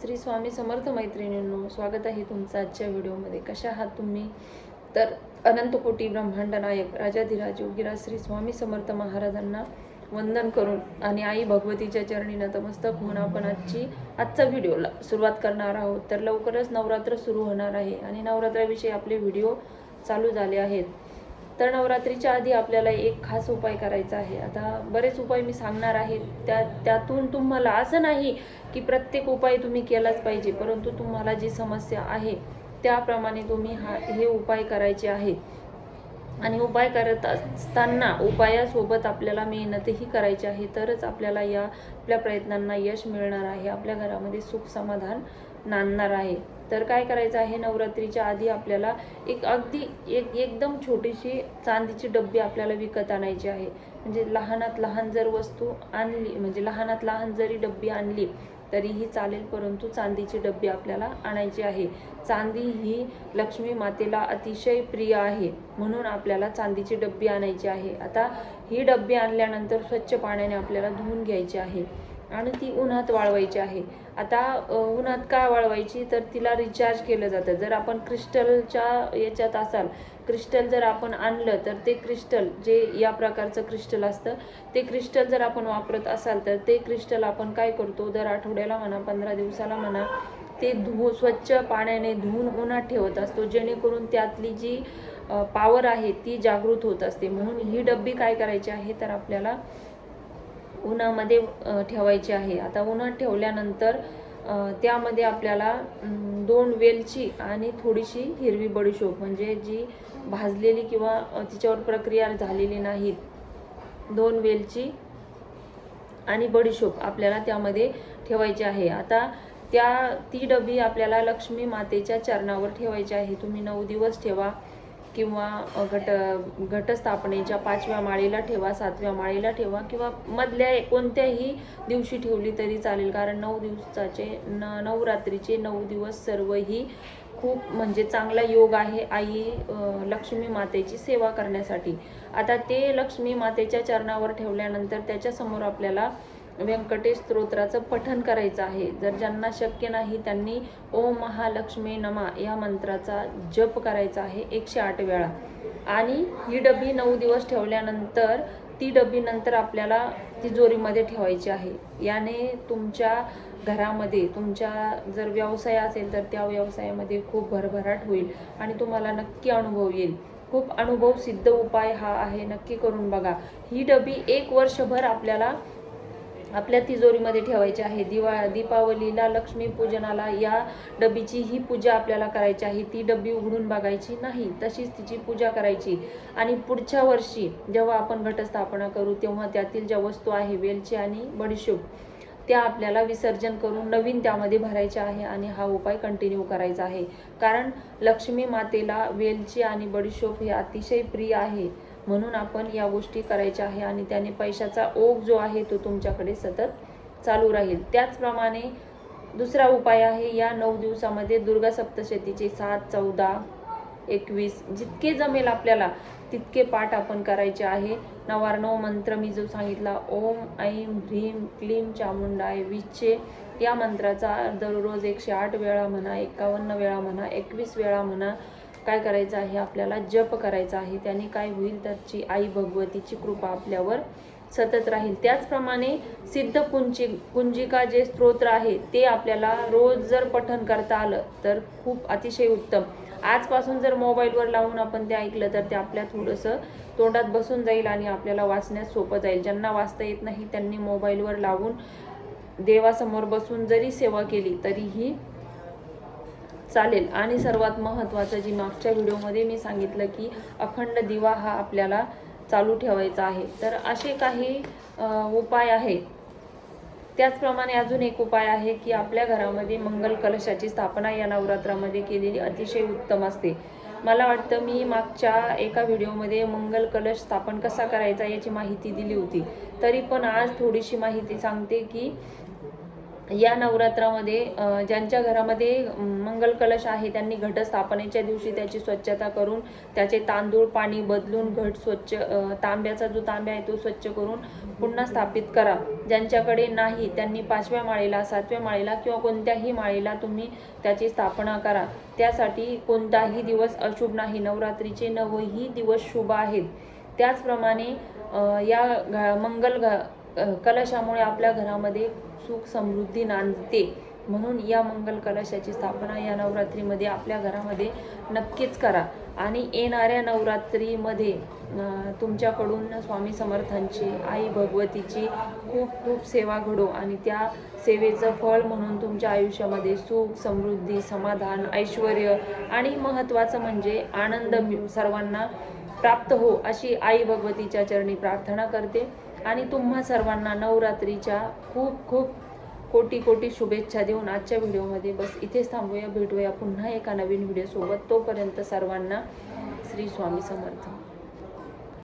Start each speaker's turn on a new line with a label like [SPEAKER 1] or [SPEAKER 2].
[SPEAKER 1] श्री स्वामी समर्थ मैत्रिणींनो स्वागत आहे तुमचं आजच्या व्हिडिओमध्ये. कशा आहात तुम्ही? तर अनंतकोटी ब्रह्मांड नायक राजाधिराज योगीराज श्री स्वामी समर्थ महाराजांना वंदन करून आणि आई भगवतीच्या चरणी नतमस्तक होऊन आपण आजची आजचा व्हिडिओला सुरुवात करणार आहोत. तर लवकरच नवरात्र सुरू होणार आहे आणि नवरात्राविषयी आपले व्हिडिओ चालू झाले आहेत. तर नवरात्रीच्या आधी आपल्याला एक खास उपाय करायचा आहे. आता बरेच उपाय मी सांगणार आहे. त्या त्यातून तुम्हाला असं नाही की प्रत्येक उपाय तुम्ही केलाच पाहिजे परंतु तुम्हाला जी समस्या आहे त्याप्रमाणे तुम्ही हा हे उपाय करायचे आहे. आणि उपाय करत असताना उपायासोबत आपल्याला मेहनतही करायची आहे. तरच आपल्याला या आपल्या प्रयत्नांना यश मिळणार आहे. आपल्या घरामध्ये सुख समाधान नांदणार आहे. तर काय करायचं आहे? नवरात्रीच्या आधी आपल्याला एक अगदी एक एकदम छोटीशी चांदीची डब्बी आपल्याला विकत आणायची आहे. म्हणजे लहानात लहान जर वस्तू आणली म्हणजे लहानात लहान जरी डब्बी आणली तरीही चालेल परंतु चांदीची डब्बी आपल्याला आणायची आहे. चांदी ही लक्ष्मी मातेला अतिशय प्रिय आहे म्हणून आपल्याला चांदीची डब्बी आणायची आहे. आता ही डब्बी आणल्यानंतर स्वच्छ पाण्याने आपल्याला धुवून घ्यायची आहे. आणि ती उन्हात वाळवायची आहे. आता उन्हात का वाळवायची? तर तिला रिचार्ज केलं जातं. जर आपण क्रिस्टलच्या याच्यात असाल क्रिस्टल जर आपण आणलं तर ते क्रिस्टल जे या प्रकारचं क्रिस्टल असतं ते क्रिस्टल जर आपण वापरत असाल तर ते क्रिस्टल आपण काय करतो? दर आठवड्याला म्हणा पंधरा दिवसाला म्हणा ते धुवू स्वच्छ पाण्याने धुवून उन्हात ठेवत असतो. जेणेकरून त्यातली जी पावर आहे ती जागृत होत असते. म्हणून ही डब्बी काय करायची आहे? तर आपल्याला उन्हामध्ये ठेवायची आहे. आता उन्हात ठेवल्यानंतर त्यामध्ये आपल्याला दोन वेलची आणि थोडीशी हिरवी बडीशोप म्हणजे जी भाजलेली किंवा तिच्यावर प्रक्रिया झालेली नाहीत दोन वेलची आणि बडीशोप आपल्याला त्यामध्ये ठेवायची आहे. आता त्या ती डबी आपल्याला लक्ष्मी मातेच्या चरणावर ठेवायची आहे. तुम्ही नऊ दिवस ठेवा. किंवा घट घटस्थापनेच्या पाचव्या माळेला ठेवा सातव्या माळेला ठेवा किंवा मधल्या कोणत्याही दिवशी ठेवली तरी चालेल. कारण नऊ दिवसाचे न नवरात्रीचे नऊ दिवस सर्वही खूप म्हणजे चांगला योग आहे आई लक्ष्मी मातेची सेवा करण्यासाठी. आता ते लक्ष्मी मातेच्या चरणावर ठेवल्यानंतर त्याच्यासमोर आपल्याला व्यंकटेश स्तोत्राचं पठन करायचं आहे. जर ज्यांना शक्य नाही त्यांनी ओम महालक्ष्मी नमा या मंत्राचा जप करायचा आहे एकशे आठ वेळा. आणि ही डबी नऊ दिवस ठेवल्यानंतर ती डबी नंतर आपल्याला तिजोरीमध्ये ठेवायची आहे. याने तुमच्या घरामध्ये तुमच्या जर व्यवसाय असेल तर त्या व्यवसायामध्ये खूप भरभराट होईल आणि तुम्हाला नक्की अनुभव येईल. खूप अनुभव सिद्ध उपाय हा आहे नक्की करून बघा. ही डबी एक वर्षभर आपल्याला आपल्या तिजोरीमध्ये ठेवायची आहे. दिवा दीपावलीला लक्ष्मीपूजनाला या डबीची ही पूजा आपल्याला करायची आहे. ती डबी उघडून बघायची नाही तशीच तिची पूजा करायची. आणि पुढच्या वर्षी जेव्हा आपण घटस्थापना करू तेव्हा त्यातील ज्या वस्तू आहे वेलची आणि बडीशोप त्या आपल्याला विसर्जन करून नवीन त्यामध्ये भरायच्या आहे आणि हा उपाय कंटिन्यू करायचा आहे. कारण लक्ष्मी मातेला वेलची आणि बडीशोप हे अतिशय प्रिय आहे. म्हणून आपण या गोष्टी करायच्या आहे आणि त्याने पैशाचा ओघ जो आहे तो तुमच्याकडे सतत चालू राहील. त्याचप्रमाणे दुसरा उपाय आहे या नऊ दिवसामध्ये दुर्गा सप्तशतीचे सात चौदा एकवीस जितके जमेल आपल्याला तितके पाठ आपण करायचे आहे. नवार्णव मंत्र मी जो सांगितला ओम ऐं ह्रीम क्लीम चामुंडाय विच्छे या मंत्राचा दररोज एकशे आठ वेळा म्हणा एकावन्न वेळा म्हणा एकवीस वेळा म्हणा काय करायचं आहे आपल्याला जप करायचा आहे त्याने काय होईल त्याची आई भगवतीची कृपा आपल्यावर सतत राहील. त्याचप्रमाणे सिद्ध कुंची कुंजिका जे स्तोत्र आहे ते आपल्याला रोज जर पठन करता आलं तर खूप अतिशय उत्तम. आजपासून जर मोबाईलवर लावून आपण ते ऐकलं तर ते आपल्या थोडंसं तोंडात बसून जाईल आणि आपल्याला वाचण्यास सोपं जाईल. ज्यांना वाचता येत नाही त्यांनी मोबाईलवर लावून देवासमोर बसून जरी सेवा केली तरीही चालेल. आणि सर्वात महत्त्वाचं जी मागच्या व्हिडिओमध्ये मी सांगितलं की अखंड दिवा हा आपल्याला चालू ठेवायचा आहे. तर असे काही उपाय आहेत. त्याचप्रमाणे अजून एक उपाय आहे की आपल्या घरामध्ये मंगल कलशाची स्थापना या नवरात्रामध्ये केलेली अतिशय उत्तम असते. मला वाटतं मी मागच्या एका व्हिडिओमध्ये मंगल कलश स्थापन कसा करायचा याची माहिती दिली होती. तरी पण आज थोडीशी माहिती सांगते की या नवरात्रामध्ये ज्यांच्या घरामध्ये मंगल कलश आहे त्यांनी घटस्थापनेच्या दिवशी त्याची स्वच्छता करून त्याचे तांदूळ पाणी बदलून घट स्वच्छ तांब्याचा जो तांब्या आहे तो स्वच्छ करून पुन्हा स्थापित करा. ज्यांच्याकडे नाही त्यांनी पाचव्या माळेला सातव्या माळेला किंवा कोणत्याही माळेला तुम्ही त्याची स्थापना करा. त्यासाठी कोणताही दिवस अशुभ नाही. नवरात्रीचे नवही दिवस शुभ आहेत. त्याचप्रमाणे या घ- मंगल घ कलशामुळे आपल्या घरामध्ये सुख समृद्धी नांदते. म्हणून या मंगल कलशाची स्थापना या नवरात्रीमध्ये आपल्या घरामध्ये नक्कीच करा. आणि येणाऱ्या नवरात्रीमध्ये तुमच्याकडून स्वामी समर्थांची आई भगवतीची खूप खूप सेवा घडो आणि त्या सेवेचं फळ म्हणून तुमच्या आयुष्यामध्ये सुख समृद्धी समाधान ऐश्वर आणि महत्त्वाचं म्हणजे आनंद सर्वांना प्राप्त हो अशी आई भगवतीच्या चरणी प्रार्थना करते. आणि तुम्हा सर्वांना नवरात्रीच्या खूप खूप कोटी कोटी शुभेच्छा देऊन आजच्या व्हिडिओमध्ये बस इथेच थांबूया भेटूया पुन्हा एका नवीन व्हिडिओसोबत. तोपर्यंत सर्वांना श्री स्वामी समर्थ.